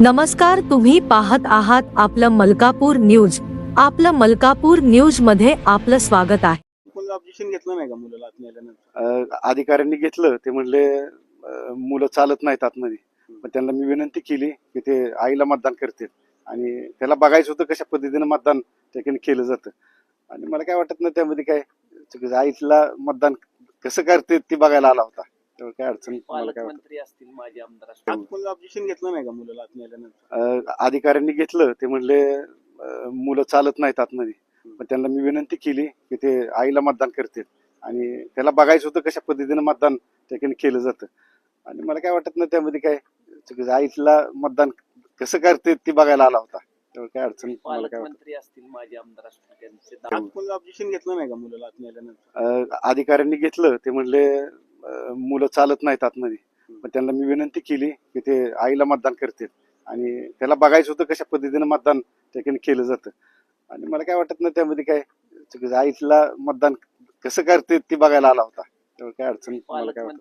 नमस्कार तुम्ही पाहत आहात आपलं मलकापूर न्यूज. आपलं मलकापूर न्यूजमध्ये आपलं स्वागत आहे. कोणी ऑब्जेक्शन घेतलं नाही का मुलाला आत नेल्यानंतर अ, अधिकाऱ्यांनी घेतलं. ते म्हणले अ, मुलं चालत नाहीत आतमध्ये. पण त्यांना मी विनंती केली की ते आईला मतदान करतील. आणि त्याला बघायचं होतं कशा पद्धतीनं मतदान त्याच्याने केलं जातं. आणि मला काय वाटत नाही त्यामध्ये काय चुकीचं आईला मतदान कसं करते ती बघायला आला होता. त्यामुळे काय अडचण मला काय वाटत? पालकमंत्री असतील माजी आमदार असतील. कोणी ऑब्जेक्शन घेतलं नाही का मुलाला आत नेल्यानंतर? अ, अधिकाऱ्यांनी घेतलं ते म्हणले अ, मुलं चालत नाहीत आतमध्ये. पण त्यांना मी विनंती केली की ते आईला मतदान करतील. आणि त्याला बघायचं होतं कशा पद्धतीनं मतदान त्याच्याने केलं जातं. आणि मला काय वाटत नाही त्यामध्ये काय चुकीचं आईला मतदान कसं करते ती बघायला आला होता. त्यामुळे काय अडचण मला काय वाटत? पालकमंत्री असतील माजी आमदार असतील त्यांचे कोणी ऑब्जेक्शन घेतलं नाही का मुलाला आत नेल्यानंतर? अ, अधिकाऱ्यांनी घेतलं ते म्हणले मुलं चालत नाहीत आतमध्ये. पण त्यांना मी विनंती केली की ते आईला मतदान करतील. आणि त्याला बघायचं होतं कशा पद्धतीनं मतदान त्याच्याने केलं जातं. आणि मला काय वाटत नाही त्यामध्ये काय आईला मतदान कसं करते ती बघायला आला होता. त्यामुळे काय अडचण मला काय वाटत?